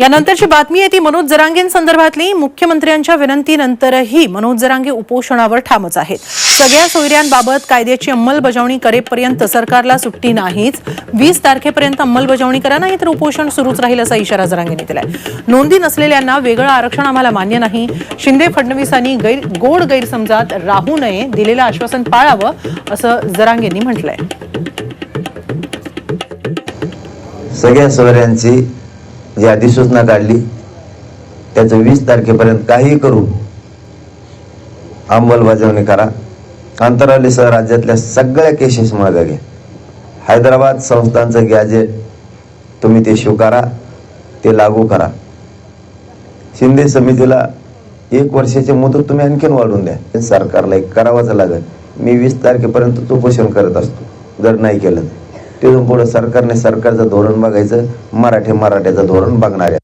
यानंतरची बातमी आहे ती मनोज जरांगेंसंदर्भातली मुख्यमंत्र्यांच्या विनंतीनंतरही मनोज जरांगे उपोषणावर ठामच आहेत. सगळ्या सोयऱ्यांबाबत कायद्याची अंमलबजावणी करेपर्यंत सरकारला सुट्टी नाहीच. वीस तारखेपर्यंत अंमलबजावणी करा नाही तर उपोषण सुरूच राहील असा इशारा जरांगेंनी दिलाय. नोंदी नसलेल्यांना वेगळं आरक्षण आम्हाला मान्य नाही. शिंदे फडणवीसांनी गैर गोड गैरसमजात राहू नये दिलेलं आश्वासन पाळावं असं जरांगेंनी म्हटलंय. सगळ्या सोयऱ्यांची जी अधिसूचना काढली त्याचं वीस तारखेपर्यंत काही करून अंमलबजावणी करा. अंतरालीसह राज्यातल्या सगळ्या केसेस मागे घ्या. हैदराबाद संस्थांचं गॅजेट तुम्ही ते स्वीकारा ते लागू करा. शिंदे समितीला एक वर्षाची मुदत तुम्ही आणखीन वाढवून द्या. हे सरकारला एक करावाच लागेल. मी वीस तारखेपर्यंत उपोषण करत असतो. जर नाही केलं तर. तिथून पुढे सरकारने सरकारचं धोरण बघायचं मराठी मराठ्याचं धोरण बघणार. आहे